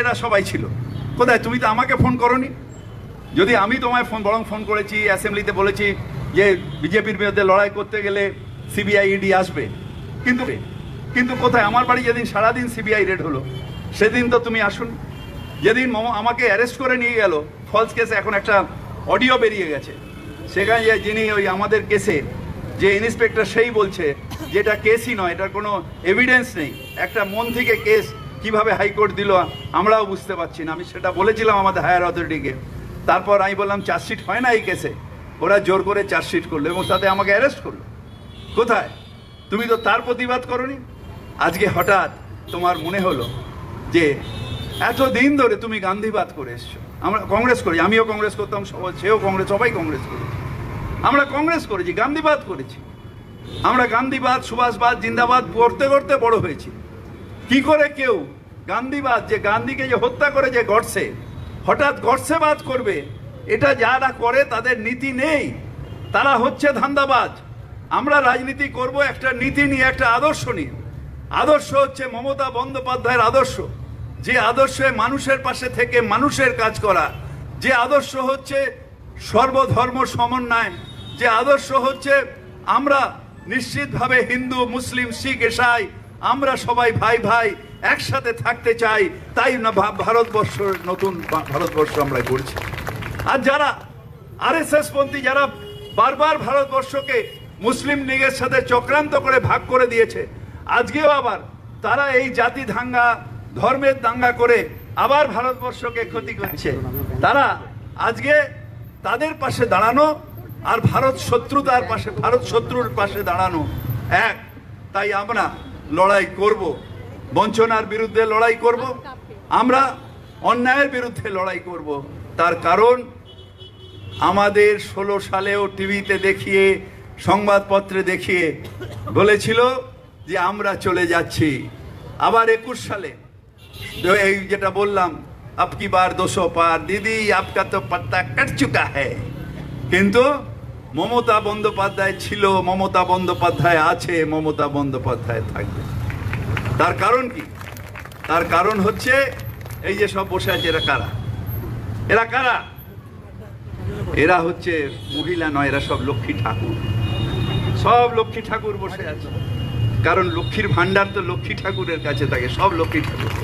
এরা সবাই ছিল। কোথায়? তুমি তো আমাকে ফোন করনি। যদি আমি তোমায় ফোন বরং ফোন করেছি অ্যাসেম্বলিতে বলেছি যে বিজেপির বিরুদ্ধে লড়াই করতে গেলে সিবিআই ইডি আসবে। কিন্তু কিন্তু কোথায়? আমার বাড়ি যেদিন সারাদিন সিবিআই রেড হলো, সেদিন তো তুমি আসুন। যেদিন আমাকে অ্যারেস্ট করে নিয়ে গেল ফলস কেসে এখন একটা অডিও বেরিয়ে গেছে। সেখানে যিনি ওই আমাদের কেসে যে ইন্সপেক্টর সেই বলছে যে এটা কেসই নয়, এটার কোনো এভিডেন্স নেই। একটা মন থেকে কেস কীভাবে হাইকোর্ট দিল, আমরাও বুঝতে পারছি না। আমি সেটা বলেছিলাম আমাদের হায়ার অথরিটিকে। তারপর আমি বললাম চার্জশিট হয় না এই কেসে? ওরা জোর করে চার্জশিট করল এবং তাতে আমাকে অ্যারেস্ট করল। কোথায়? তুমি তো তার প্রতিবাদ করনি? আজকে হঠাৎ তোমার মনে হলো যে এত দিন ধরে তুমি গান্ধীবাদ করে এসছো। আমরা কংগ্রেস করি, আমিও কংগ্রেস করতাম সেও কংগ্রেস, সবাই কংগ্রেস করেছি। আমরা কংগ্রেস করেছি, গান্ধীবাদ করেছি। আমরা গান্ধীবাদ, সুভাষবাদ, জিন্দাবাদ করতে করতে বড় হয়েছি। কি করে কেউ গান্ধীবাদ, যে গান্ধীকে যে হত্যা করে যে গডসে হঠাৎ গডসেবাদ করবে, এটা যারা করে তাদের নীতি নেই। তারা হচ্ছে ধান্দাবাজ। আমরা রাজনীতি করব একটা নীতি নিয়ে, একটা আদর্শ নিয়ে। আদর্শ হচ্ছে মমতা বন্দ্যোপাধ্যায়ের আদর্শ। যে আদর্শে মানুষের পাশে থেকে মানুষের কাজ করা। যে আদর্শ হচ্ছে সর্বধর্ম সমন্বয়। যে আদর্শ হচ্ছে আমরা নিশ্চিতভাবে হিন্দু, মুসলিম, শিখ, এসাই আমরা সবাই ভাই ভাই একসাথে থাকতে চাই, তাই না ভা- ভারতবর্ষ নতুন ভারতবর্ষ আমরা করছি আর যারা আরএসএস পন্থী, যারা বারবার ভারতবর্ষকে মুসলিম লীগের সাথে চক্রান্ত করে ভাগ করে দিয়েছে, আজকেও আবার তারা এই জাতি দাঙ্গা ধর্মের দাঙ্গা করে আবার ভারতবর্ষকে ক্ষতি করছে। তারা আজকে তাদের পাশে দাঁড়ানো আর ভারত শত্রুতার পাশে ভারত শত্রুর পাশে দাঁড়ানো এক। তাই আমরা লড়াই করব। বঞ্চনার বিরুদ্ধে লড়াই করব। আমরা অন্যায়ের বিরুদ্ধে লড়াই করব। তার কারণ, আমাদের ষোলো সালেও টিভিতে দেখিয়ে, সংবাদপত্রে দেখিয়ে বলেছিল যে আমরা চলে যাচ্ছি। আবার একুশ সালে, এই যেটা বললাম, আপকি বার দোষো পার, দিদি, আপকা তো পাত্তা কাট চুকা হ্যায়। কিন্তু মমতা বন্দ্যোপাধ্যায় ছিল, মমতা বন্দ্যোপাধ্যায় আছে, মমতা বন্দ্যোপাধ্যায় থাকবে। তার কারণ কি? তার কারণ হচ্ছে, এই যে সব বসে আছে, এরা কারা? এরা কারা? এরা হচ্ছে মহিলা নয়, এরা সব লক্ষ্মী ঠাকুর। সব লক্ষ্মী ঠাকুর বসে আছে। কারণ লক্ষ্মীর ভান্ডার তো লক্ষ্মী ঠাকুরের কাছে থাকে, সব লক্ষ্মী ঠাকুর।